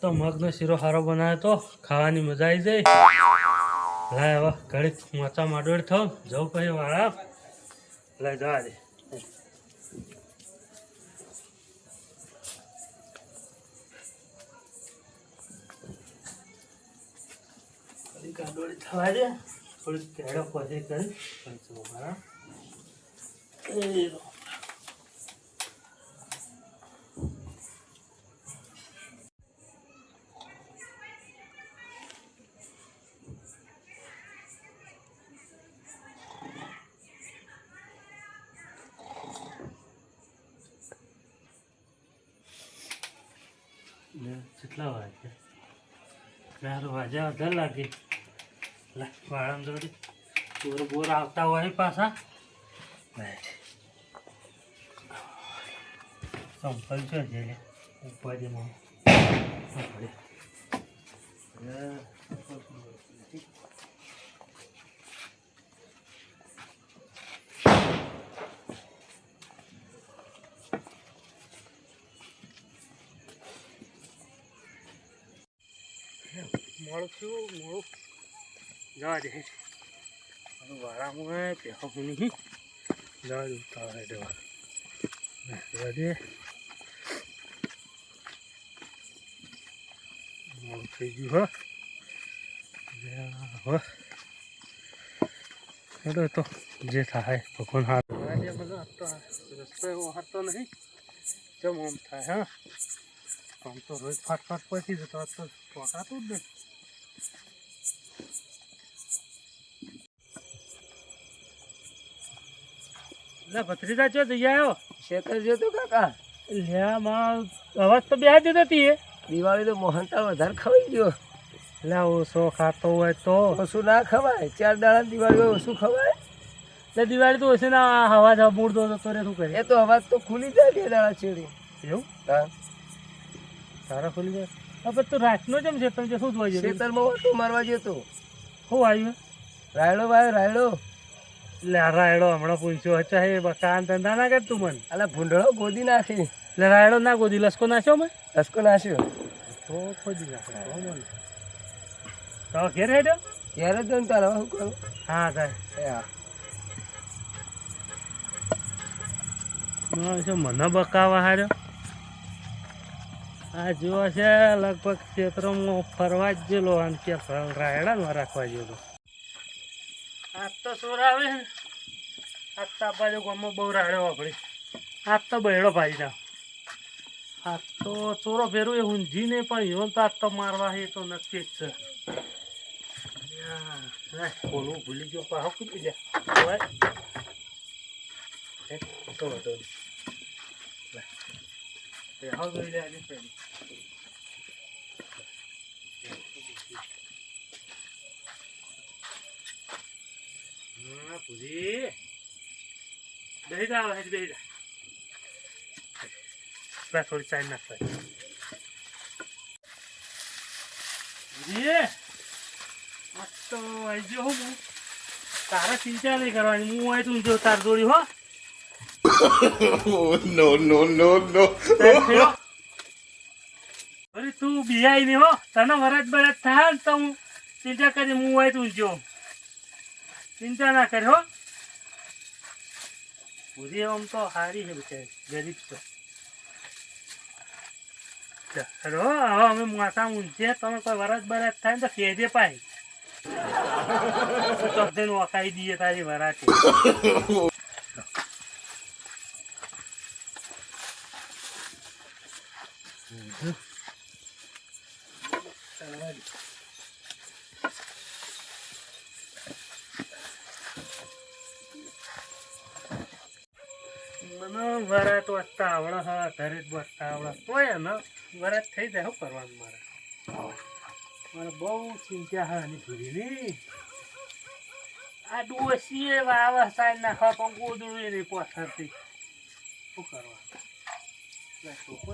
તો મગનો શીરો સારો બનાવ્યો તો ખાવાની મજા આવી જાય. લાય હવે ઘડીક મોચા માડોડ થો જવું પછી વાળા. લઈ જવા દે. થવા દે. થોડીક પછી કરી. ને કેટલા વાગ્યા ચાર વાગ્યા વધારે લાગે. વાળામાં જોડી. બોર બોર આવતા હોય પાછા. સંપલ છે જે લે. ઉપર મોડું થયું મોડું જવા દે. વાળામાં પેહો નહીં. જવા દે, ઉતાવળ દેવા જવા. દે. મોડું થઈ ગયું, હા. હો. હેડો તો, જે થાય, ભગવાન એવો હતો નહીં. જમ આમ થાય, હા. આમ તો રોજ ફાટ ફાટ પછી જતો તો પોકાતું જ નહીં. લે ભત્રીજા ચો જઈ આવ્યો ખેતર જોતો કાકા. લે માં અવાજ તો બેહા દીધો તી દિવાળી તો મોહનતા વધારે ખવાઈ ગયો. લે ઓછો ખાતો હોય તો. ઓછું ના ખવાય. ચાર દાડા દિવાળી હોય ઓછું ખવાય. લે દિવાળી તો ઓછી ના હવા જવા બૂડતો તો કરે શું કરે એ તો અવાજ તો ખુલી જાય બે દાડા છેડી. એવું? હા. સારા ખુલી જાય? હવે તો રાતનો જેમ છે તમે શું જોઈ છે ખેતરમાં તો મારવા જતો? શું આવ્યું? રાયડો ભાઈ રાયડો. લે આ રાયડો હમણાં પૂછ્યો અચ્છા હે કાન ધંધા ના કર તું મન. અલા ભૂંડળો ગોદી નાખી. લે રાયડો ના ગોદી લસકો નાખ્યો મેં લસકો નાખ્યો. તો ખોદી નાખ્યો તો મને. તો ઘેર હેડ્યો? ક્યારે જ તારે શું કરું? હા સાહેબ મને બકાવા હાર્યો? આ જુઓ છે લગભગ ક્ષેત્રમાં ફરવા જ ગયેલો અને કે રાયડા રાખવા ગયેલો. આજ તો સોર આવે ને. આજ તો આ બાજુ ગામમાં બહુ રાયડો વાપરી. આજ તો બહેડો ભાઈ ના આજ તો ચોરો ફેરવું એ ઊંઝી નહીં પણ ઈવન તો આજ તો મારવા એ તો નક્કી જ છે. બોલવું ભૂલી ગયો. પાહો કીધું લે. જોઈ લે આજે પેલી. હા, ભૂરી. બેહી જા, હવે બેહી જા. લે, થોડી ચાય નાખ ભાઈ. ભૂરી. આ તો આઈ ગયો હું. તારે ચિંતા નહીં કરવાની હું આય તું જો તાર જોડી હો no, no, no, no. અરે તું બિહાઈ નહીં હો તને વરજ બરજ થાય ને તો હું ચિંતા કરી હું હોય તું જો ચિંતા ના કર, હો. પૂરી આમ તો હારી છે બિચારી, ગરીબ તો. હેલો હવે અમે માથા ઊંચે તમે કોઈ વરસ બરસ થાય ને તો કહેજે પાય. ચોથે વખાઈ દઈએ તારી વરાથી મને વરાત વાંચતા આવડે હા ઘરે જ બસતા આવડે. તોય ને, વરસ થઈ જાય કરવાનું મારે. મારે બહુ ચિંતા હા, આની ભૂરીની આ ડોસીએ વાવા સાઈડ નાખવા પણ ગોદડું નહીં પોથરતી શું કરવાનું? ચોખ્ખો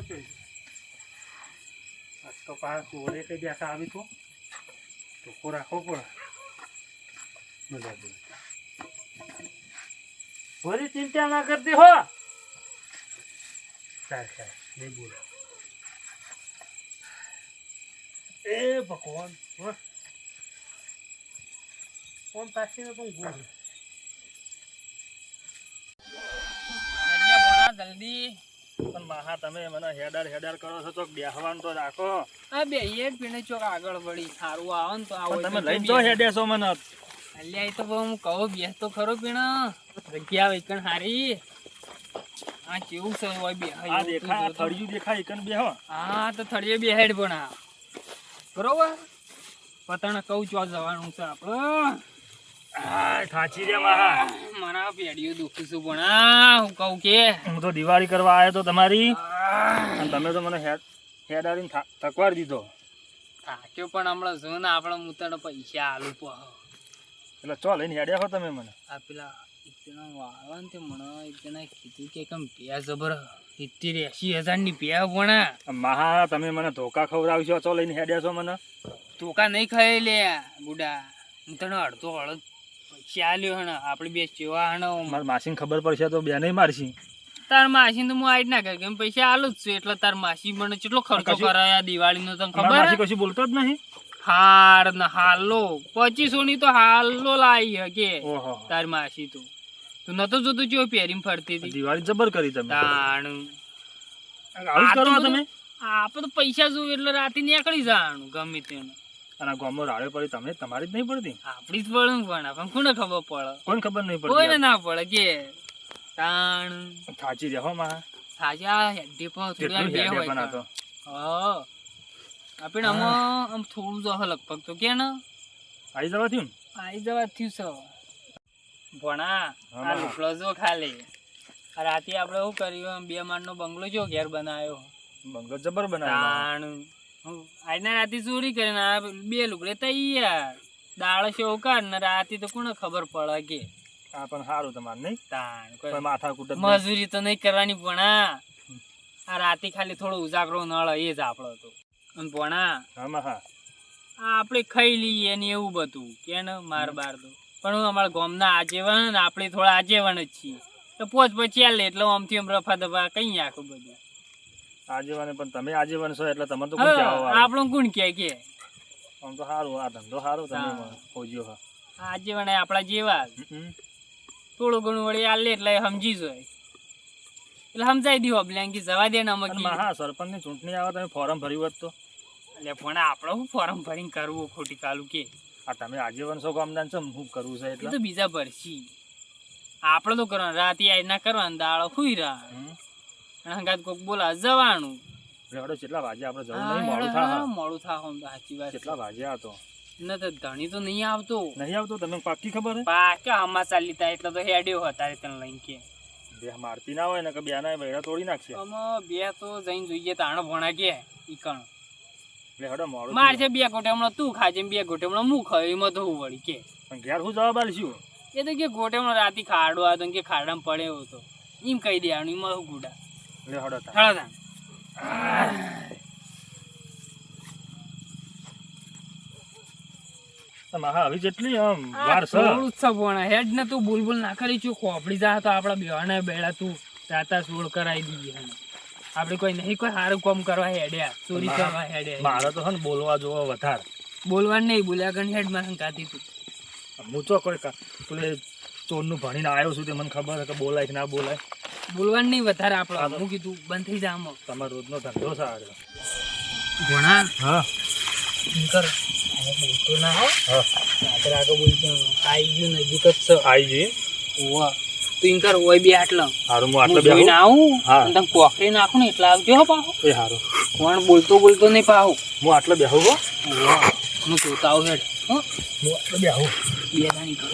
તો પાછા ચોરે કઈ બેઠા આવી તો. ચોખ્ખો રાખવો પડે. મજા ફરી ચિંતા ના કરતી હો. ચાલ ચાલ નહીં બોલો. એ ભગવાન. ફોન છું. એટલે ભણા જલ્દી. પણ માહા તમે મને હેડાર હેડર કરો છો તો બેહવાનું તો રાખો. આ બે એ પીણે ચોક આગળ વળી સારું આવે ને તો આવો તમે લઈ જો હેડે છો મને. અલ્યા એ તો હું કહું બેસ તો ખરો પીણા જગ્યા વૈકણ હારી. આ કેવું છે હોય બે આ દેખાય થળિયું દેખાય એકન બેહો હા. તો થળિયે બે હેડ ભણા બરોબર? પતણ કહું ચો જવાનું છે આપણે આ રે માહા. મારા પેઢીઓ દુખું છું ભણા હું કહું કે. હું તો દિવાળી કરવા આવ્યો તો તમારી. અને તમે તો મને હેડ થા- થકવાડી દીધો. થાક્યો પણ હમણાં જો ને આપણે મુતણ પૈસા આલુ પહ. એટલે ચો લઈને હેડ્યા હો તમે મને. આ પેલા એક જણા વાળવા ને તે મને એક જણા કીધું કે કમ પ્યા જબર સિત્તેર એસી હજારની પ્યા ભણા માહા તમે મને ધોકા ખવડાવશો ચો લઈને હેડ્યા છો મને. ટોકા નહીં ખાઈ લે બુડા. હું તને અડધો અડધ પૈસા આલ્યો હણ આપણે બે ચેવા હણ મારી માસીને ખબર પડશે તો બે નહીં મારશી. તાર માસી તો હું આજ ના કર કેમ પૈસા આલું જ છું એટલે તાર માસી મને કેટલો ખર્ચો કરાયા દિવાળીનો તને મારી માસી ખબર કશું બોલતો જ નહીં. હાર ને હાલો પચીસો ની તો હાલો લાવી હકે. તાર માસી તો. તું નતો જોતો જો પહેરીને ફરતી હતી. દિવાળી જબર કરી તમે. તાણ આવું કરો તમે? આપણે તો પૈસા જોવે એટલે રાતે નીકળી જવાનું ગમે તેનું અને ગામમાં રાડે પડી તમે તમારી જ નહીં પડતી? આપણી જ પડે પણ આપણને કોને ખબર પડે? કોને ખબર નહીં કોઈને ના પડે કે? તાણ. થાચી રહો માં. સાચા હેડી પર થોડી બે હોય પણ તો હા. આપણે આમાં આમ થોડું જ લગભગ તો કે ને? આવી જવા થયું આવી જવા થયું છે. ભણા આ. લુકડો જો ખાલી. રાતે આપણે શું કર્યું? બે માળનો બંગલો જો ઘેર બનાવ્યો. બંગલો જબર બનાવ્યો. આજના રાતે ચોરી કરીને આ બે લુકડે તૈયાર. દાળ શોકાર ને રાતે તો કોને ખબર પડે કે? આ પણ સારું તમારે નહીં? તાણ કોઈ માથા કૂટ મજૂરી તો નહીં કરવાની ભણા. આ રાતે ખાલી થોડો ઉજાગરો નળ એ જ આપણો તો અને ભણા હા. આપણે ખાઈ લઈએ ને એવું બધું. કે ને માર બાર તો પણ અમારા ગામના આજેવન આપણે થોડા આજેવન જ છીએ. તો પોચ પછી ચાલે એટલે આમથી આમ રફા દફા કઈ આખું બધું. આજેવાને પણ તમે આજીવન છો એટલે તમને તો? આપણું ગુણ કે કે? આમ તો સારું આ ધંધો સારો તમે. મને હા. આજીવન આપણા જેવા થોડું ઘણું વળી આલે એટલે સમજી જોય. એટલે સમજાઈ દીધો બ્લેન્કી જવા દે ને અમુક હા સરપંચની ચૂંટણી આવે તમે ફોર્મ ભર્યું હોત તો? એટલે પણ આપણે શું ફોર્મ ભરીને કરવું ખોટી કાલું કે? આ તમે આજીવન છો ગામદાન છો હું કરવું છે એટલે? તો બીજા ભરશી. આપણે તો કરવાનું રાતે આઈ ના કરવાનું દાળ ખુઈ રહ્યા. હમ. અને હંગાત કોક બોલા જવાનું. રેડો કેટલા વાગ્યા આપણે જવું નહીં મોડું થા. મોડું થા તો સાચી વાત કેટલા વાગ્યા તો. ન તો ધણી તો નહીં આવતો. નહીં આવતો? તમે પાકી ખબર હે? પાકા આમાં ચાલી તા એટલે તો હેડ્યો હતા તને લઈને કે. બે મારતી ના હોય ને કે બે ના વેડા તોડી નાખશે. આમાં બે તો જઈને જોઈએ તાણ ભણા કે ઈકણ એટલે હેડો મોડું માર થયું. છે બે ગોટે હમણાં તું ખાજે બે ગોટે હમણાં હું ખાય એમાં તો હું વળી કે પણ ઘેર હું જવાબ આલશું એ તો કે ગોટે હમણાં રાતે ખાડો આવ્યો કે ખાડામાં પડ્યો હતો એમ કહી દેવાનું એમાં હું ગુડા એટલે હેડો તાર. થળો તાણ હવે જેટલી આમ વાર છે થોડું જ હેડ ને તું બુલબુલ ના કરી છું ખોપડી જા તો આપડા બેવાના બેડા તું તાતા સોળ કરાવી હે. આપણે કોઈ નહીં કોઈ સારું કામ કરવા હેડ્યા ચોરી કરવા હેડ્યા મારે તો હે ને બોલવા જોવો વધારે. બોલવાનું નહીં બોલ્યા કણ હેડમાં હંકાતી તું હું તો કોઈ કા- પેલે ચોરનું ભણીને આવ્યો છું તે મને ખબર કે બોલાય કે ના બોલાય. બોલવાનું નહીં વધારે આપણે. હું કીધું બંધ થઈ જા આમાં. તમારો રોજનો ધંધો સારો ભણા? હા. કર. બોલતો ના હો. હા આગળ આગળ બોલતો આઈ ગયું નજીક જ આવી આઈ જઈએ ઓવા તું ઇન કર ઓય બે આટલા. હારું હું હું બે જોઈને આવું હા. અને તને કોકરી નાખું ને એટલે આવજો હો પાહો. એ હારું. કોણ બોલતો બોલતો નહીં પાહો. હું આટલો બેહું હો? હું જોતા આવું હેડ હો. હું આટલે બેહું. બે દાણી કર.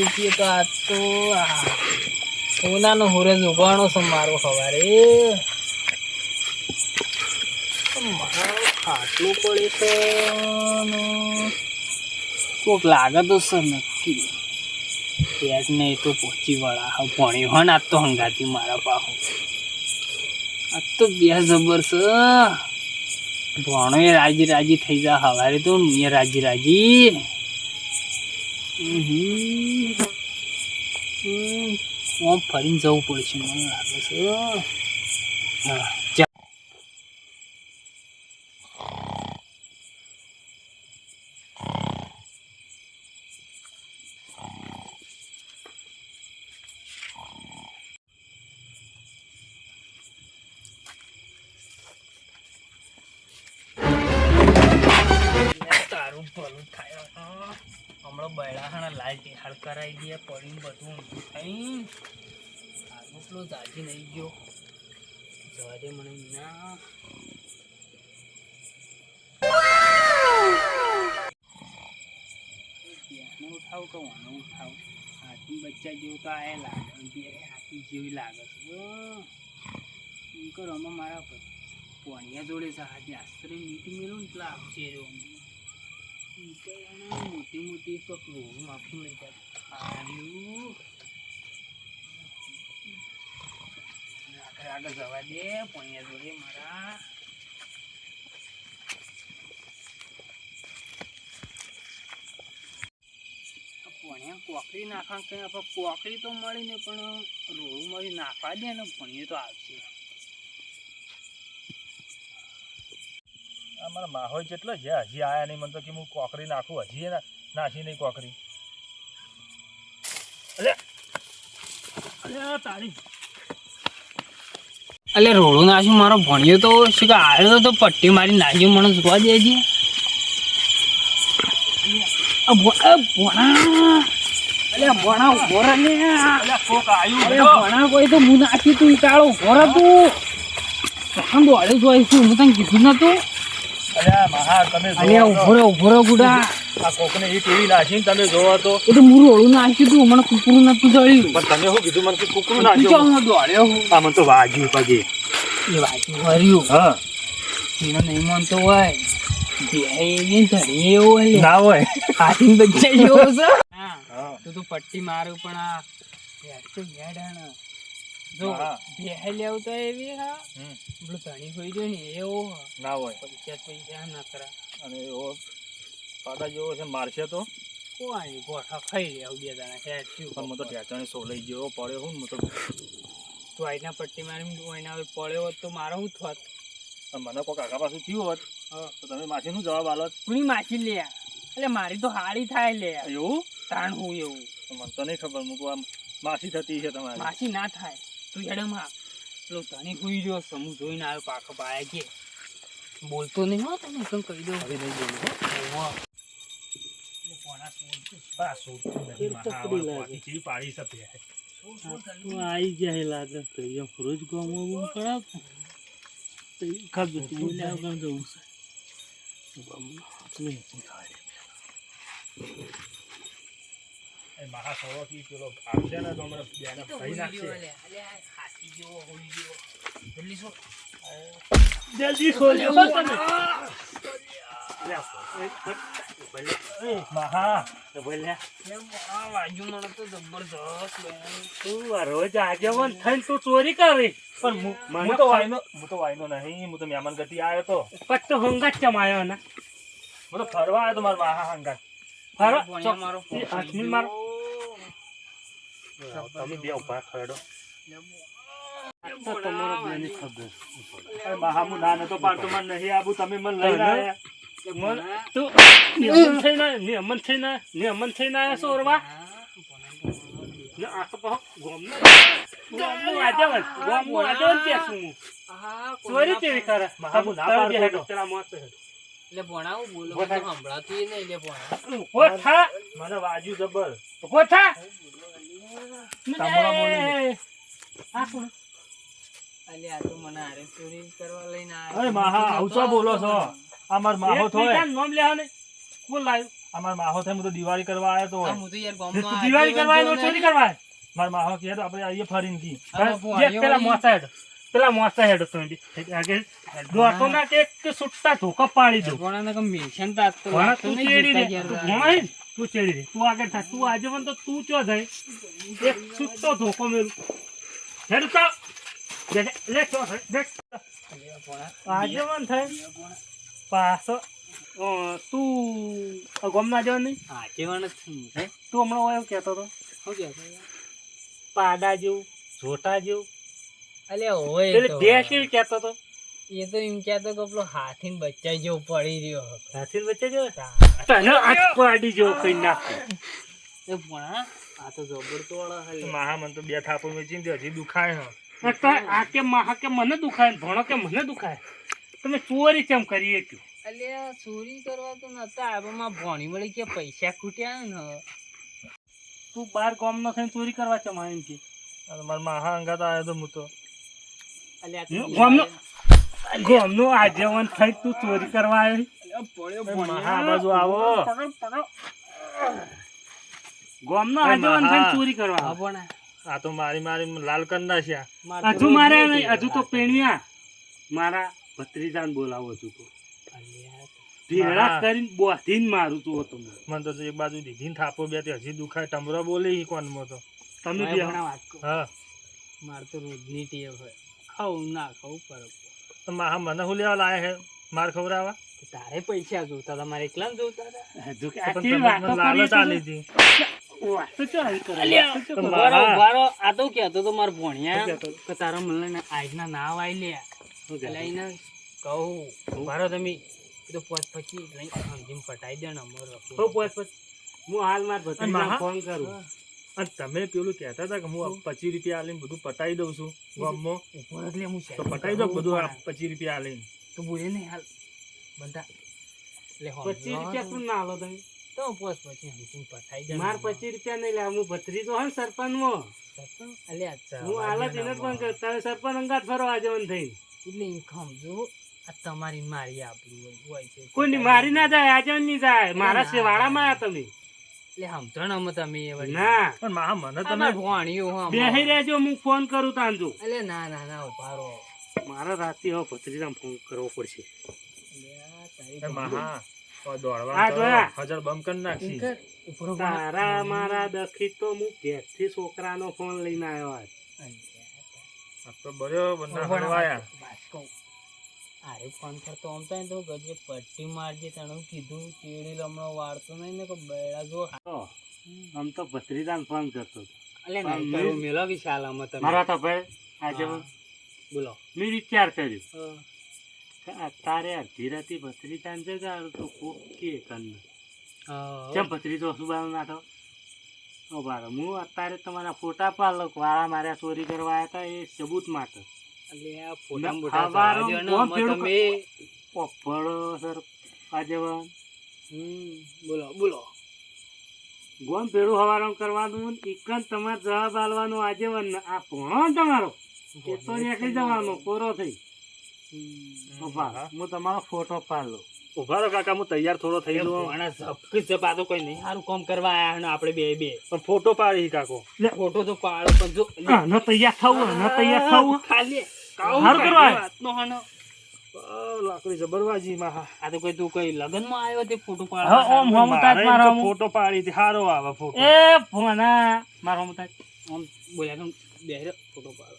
લાખ રૂપિયા તો આજ તો આ સોનાનો હુરજ ઉગાણો છે મારો સવારે. ખાટલું પડે છે કોક લાગે તો સર નક્કી. પેટ ને એ તો પહોંચી વળા. ભણ્યો ને આજ તો હંગાતી મારા પાહો. આજ તો બે જબર છે. ભણો એ રાજી રાજી થઈ જા. હવારે તો મેં રાજી રાજી. હમ. ઓમ ફરીને જવું પડશે મને લાગે છે. હા. લાલ ટેહાળ દે પડી બધું થઈ આનું પેલો જાજી નહીં ગયો. જવા મને ના. ઉઠાવ કે વાનો ઉઠાવ. હાથી બચ્ચા જેવું તો આ લાગે જેવી લાગે છે. એમ કરો મારા પોણિયા જોડે છે હાથી આસ્તરે મીટી મેળવું ને એટલે આવશે મોટી મોટી રોડ માફી લઈ જાય આગળ જવા દે પોણિયા જોડે મારા આ પોણિયા કોકરી નાખવા કે કોકરી તો મળી ને પણ રોડ મળી નાખવા દે ને ભણીએ તો આવશે. અમારા માહોલ જેટલો છે હજી આયા નહીં. મને તો કે હું કોકરી નાખું. હજી નાખી નહીં કોકરી. અલે! રોડું નાખ્યું મારો ભણ્યો તો. શું કે આવ્યો તો પટ્ટી મારી નાખ્યું. મને જોવા દેજે હું. નાખી તું ઇટાળો ઊભો રહે તું. દોડ્યું જોઈશું હું તને કીધું નતું. અલે આ મહા તમે અલે જોવો ઊભો તો. રહે ઊભો રહે ગુડા. આ કોકને ઈ ટીવી નાખીને તમે જોવો તો એ તો હું રોડું નાખ્યું તું મને કુકરું નતું જળ્યું પણ તમે શું કીધું? મને કે કુકરું નાખ્યું. ચાલ દોડ્યો હું. આ મને તો વાગ્યું પગે. એ વાગ્યું વર્યું હા. એને નહીં માનતો હોય. ના હોય. હાથી બચ્ચા જેવો છે હા. હા તું તો પટ્ટી મારું પણ આ. યાર તો આને. જો હા. બે લેવ તો એવી હા. પેલું ધણી હોય રહ્યો ને એવો. ના હોય. પૈસા જ પૈસા ના કરા અને એવો પાડા જેવો છે મારશે તો? કોઈ ગોઠા ખાઈ લે બે દાણા હેડ શું પણ તો ઢેચાણી ગયો પડ્યો હું તો તું આઈના પટ્ટી મારી તું આઈના પડ્યો હોત તો મારો હું થોત? મને કોઈ કાકા પાછું થયું હોત તો તમે માછી નું જવાબ આલો? કોની માછી લે. એટલે મારી તો હારી થાય લે. એવું? તાણ હું એવું. મને તો નહીં ખબર મૂકું આમ માસી થતી છે તમારી. માસી ના થાય. તું હેડમાં. પેલો તને કોઈ રહ્યો સમૂહ જોઈને આવ્યો પાછો પાયા કે. બોલતો નહીં હો તમે કેમ કહી દઉં. હવે નહીં બોલું હો. આવા જાય લાગે. તો અહીંયા રોજ ગામમાં બૂમ પડાવ તો ઈ ખબર છે હું લેવા ગામ જવું છે. એ મહા સવારથી પેલો આવશે ને તો હમણાં બેને હુઈ નાખશે. હાથી જેવો હુઈ રહ્યો. જલ્દી શું? જલ્દી તમે. લે, એ, એ, મહા. બોલ્યા એમ મને તો જબરજસ્ત તું આ રોજ આગેવાન થઈને તું ચોરી કરી. પણ હું તો વાયનો હું તો વાયનો નહીં હું તો મહેમાન ગતિ આવ્યો તો. તો હંગાત ચમાયો ને? હું તો ફરવા આવ્યો તો મારા મહા હંગાત. ફરવા? મારો. તમે બે ઊભા ખડો તમારો બેની ખબર અરે મહા ના નતો પાડતો મને નહીં આવું તમે મને લઈને આવ્યા મને તું નિયમન થઈને નિયમન થઈને નિયમન થઈને આયા છો ઓરવા ને આ તો પાછો ગોમનો ગોમનો આગેવાન ગોમનો આગેવાન પેસું હું ચોરી કેવી કરે મહા ના પાડતો બે હતો. પેલા મોત એટલે ભણાવું બોલો ઊભો થાય. મને સંભળાતું ય નહીં લે ભણાવું ઊભો થા મને વાજ્યું જબર ઊભો કોણ? અરે મહા આવું શું બોલો છો. આ મારો માહો એક થોય. બીજાનું નામ લેવા ને. કોણ લાવ્યું આ મારો માહો થાય હું તો દિવાળી કરવા આવ્યો તો હોય. હું તો યાર ગામનો તું દિવાળી કરવા ચોરી કરવા મારા માહો કહે તો આપણે આવીએ ફરીને કી પેલા મોસા હેડ. પેલા મોસા હેડ તમે. આગળ દોડતો ના કે કે સુટ્ટા ધોકા પાડી દો ભોણાને કે મેન્શન તો ચેડી તું ચડી ભણા તું રે તું આગળ થા. તું આજે તો તું ચો જાય. એક સુટ્ટો ધોકો મેળું. હેડ તો લે ચો આજે મન થાય. પાછો તું ગમના જવા નહીં? હા જેવાણ જ તું હમણાં હોય કહેતો હતો. શું કહેતો પાડા જેવું જોટા જેવું. અલે હોય તો. બે કેવી કહેતો હતો? એ તો એમ કહેતો કે પેલો હાથી બચ્ચા જેવો પડી રહ્યો હાથી બચ્ચા જેવો? તને આજ પાડી જેવો કઈ નાખે. એ ભણા આ તો જબરતો વાળા હાલે મહા મન તો બે થાપો વેચીને તે હજી દુખાય હે. આ કે મહા કે મને દુખાય ભણો કે મને દુખાય? તમે ચોરી કેમ કરી કયો? એટલે ચોરી કરવા તો નતા આમાં ભણી વળી કે પૈસા ખૂટ્યા ને. તું બાર ગામ નો થઈને ચોરી કરવા છે મારી કે. મારા મહા અંગાત આવ્યો તો હું તો. અલ્યા હું ગામનો આજીવન થઈ તું ચોરી કરવા આવ્યો આ બાજુ આવો. ગોમનો આજીવન થઈને ચોરી કરવા આવો ને આ તો મારી મારી લાલ નાખ્યા. હજુ મારે હજુ તો પેણ્યા. મારા ભત્રીજાને બોલાવો છું તો. ભેળા. કરીને બોધીને મારું તું હતો મને. તો એક બાજુ દીધી થાપો બે તે હજી દુખાય ટમરો બોલી કોનમાં તો. તમે મારે બે ભણા વાત કહું. હા. મારે તો રોજની ટેવ હોય. ખાવું ના ખાવું ફરક તો મને હું લેવા લાયા હે માર ખવડાવવા. તારે પૈસા જોતા હતા મારે એકલા જોતા હતા. હજુ કે તો વાતો કરી હતી આવી. આ મારા ભણ્યા કે તારા મને આજના નાવ આઈ લે? એટલે એને કહું તમે તો પોત પછી સમજીને પટાઈ દે ને અમારો પોચ, પછી. હું હાલ માર ભત્રીજાને મહા? ફોન કરું. અને તમે પેલું કહેતા હતા કે હું પચીસ રૂપિયા આલીને બધું પટાઈ દઉં છું ગામમાં. ઉપર એટલે હું તો પટાઈ દઉં બધું આ પચીસ રૂપિયા આલીને. તો બોલે નહીં હાલ. બધા. પચીસ રૂપિયા પણ ના આલો તમે? તો પોત પછી હું પટાઈ દઉં માર પચીસ રૂપિયા નહીં લે હું ભત્રીજો હોય ને સરપંચમાં. હું હાલ જ એને જ પણ તમે સરપંચ અંગાત ફરવા જવાનું થઈને. એટલે એમ સમજો આ તમારી મારી આપણી હોય- છે. કોઈની મારી ના જાય આજે ની જાય. મારા ના. શેવાળામાં આયા તમે. સમજણ અમે તમે ના. પણ માહા મને તમે અમાર ભણ્યું હો અમાર. બેહી રહેજો હું ફોન કરું તાંજો એટલે ના ના ના ઊભા મારા રાતે હવે ભત્રીજાને ફોન કરવો પડશે. અલ્યા, તારી મારા દખી તો હું ઘેરથી છોકરાનો ફોન લઈને આવ્યો આજ. તો બર્યો બંને આરે ફોન કરતો આમ થાય તો ગજે પટ્ટી મારજે. તને કીધું ચેડી લમણો વાળતો નહીં ને કે બેડા જો. આમ તો ભત્રીદાન ફોન કરતો. અલે નહીં કરું મેલો વિશાલ અમે તમે. મારા તો ભાઈ આજે બોલો. મેં વિચાર કર્યો. તારે અડધી રાતે ભત્રીજાને જગાડું તો કોક કે કન્ન. કેમ ભત્રીજો સુબાનો નાટો? ઓ બાર હું અત્યારે તમારા ફોટા પાલક વાળા માર્યા ચોરી કરવા આવ્યા હતા એ સબૂત માટે. બોલો બોલો. ગોમ હવારણ કરવાનું એકન તમારે જવાબ આલવાનો આજે આ ભણો તમારો? એ તો નીકળી જવાનો કોરો થઈ. હું તમારો ફોટો પાડલો ઊભા રહો કાકા હું તૈયાર થોડો થઈ ગયો. અને ઝપકી ઝપા તો કોઈ નહીં સારું કામ કરવા આયા અને આપણે બે બે. પણ ફોટો પાડી કાકો. ફોટો તો પાડો પણ જો ન તૈયાર થવું ન તૈયાર થવું. ખાલી હારું કરવા આયા? વાતનો લાકડી જબરવાજી માં આ તો કોઈ તું કઈ લગનમાં આવ્યો તે ફોટો હા, ઓમ હમ તાત મારો હમ. ફોટો પાડી તે હારો આવે ફોટો એ ભોના મારો હમ તાત ઓમ બોલ્યા તો બેહરે ફોટો પાડ.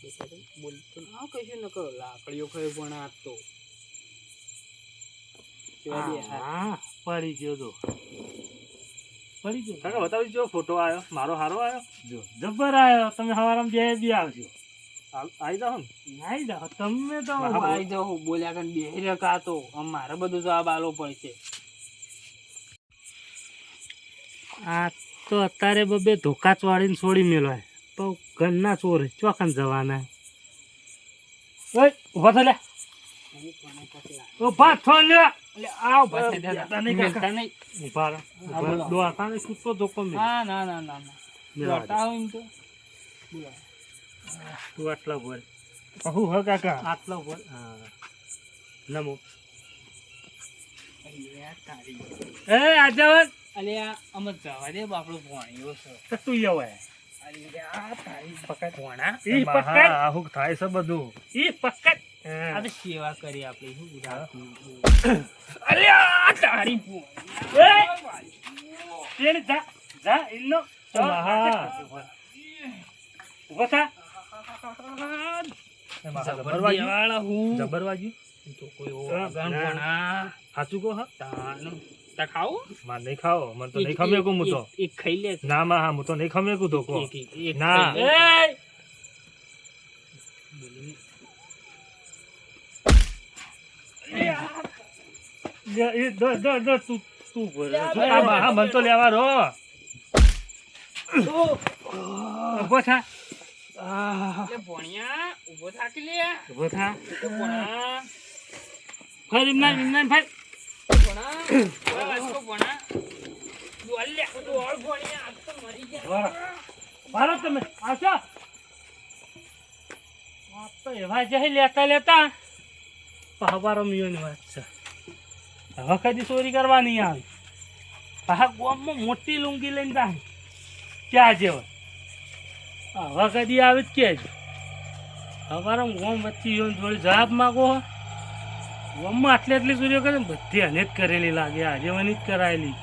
બેસા તો ના કશું ન કરો લાકડીઓ ખાઈ પણ આ તો પડી ગયો તો. પડી ગયો. કાકા બતાવી જો ફોટો આવ્યો. મારો સારો આવ્યો? જો જબર આવ્યો. તમે સવારમાં બે બી આવજો. આવી જાઓ ને. આવી જાઓ. તમે તો આવી. જાઓ બોલ્યા કે બે કા તો? મારે બધો જવાબ આલો પડશે. આ તો અત્યારે બબે ધોકા ચવાડીને છોડી મેળવાય તો ઘરના ચોર ચોકન જવાના ઓય ઊભા થો લે ઊભા થો એ દે. તો. નમો. તારી. એ આજાવન! અલ્યા અમે જવા દે બાપડો ભણ્યો છે. તું યવાય પકડ ભોણા. ઈ પકડ. હુક થાય છે બધું. ઈ પકડ. આ સેવા કરી આપણે શું તારી. જા જા ઇન્નો ઊભો થા? તો કોઈ. સાચું કહો હા? તા નહીં ખાઓ મને તો નહીં ખમે હું તો એક- ખાઈ લે. ના માં હા હું તો નહીં ખમે તો એક- એક- એક ના. ખાઈ લે. એ જા, એ દ દ દ તું તું હા માં, તો લેવા દો ઊભો થા લે ભોણિયા, થા કે લે. ઊભો થા ફરી ઇમરાન ઇમરાન ભાઈ ભોણા, બસ તો ભોણા. દોડ લે, દોડ ભોણિયા, આ તો મરી ગયા. વાળો વાળો તમે આવશો એવા જઈ લેતા લેતા પહાવારો મિયોની વાત છે હવે કદી ચોરી કરવાની આવી પાહા ગોમમાં મોટી લુંગી લઈને જાય ક્યાં જેવા હવે કદી આવે જ કે હવારો ગોમ વચ્ચે યોન જોડે જવાબ માગો ગોમમાં આટલી આટલી ચોરીઓ કરે બધી અને જ કરેલી લાગે આજે મને જ કરાયેલી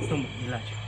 તો મહિલા છે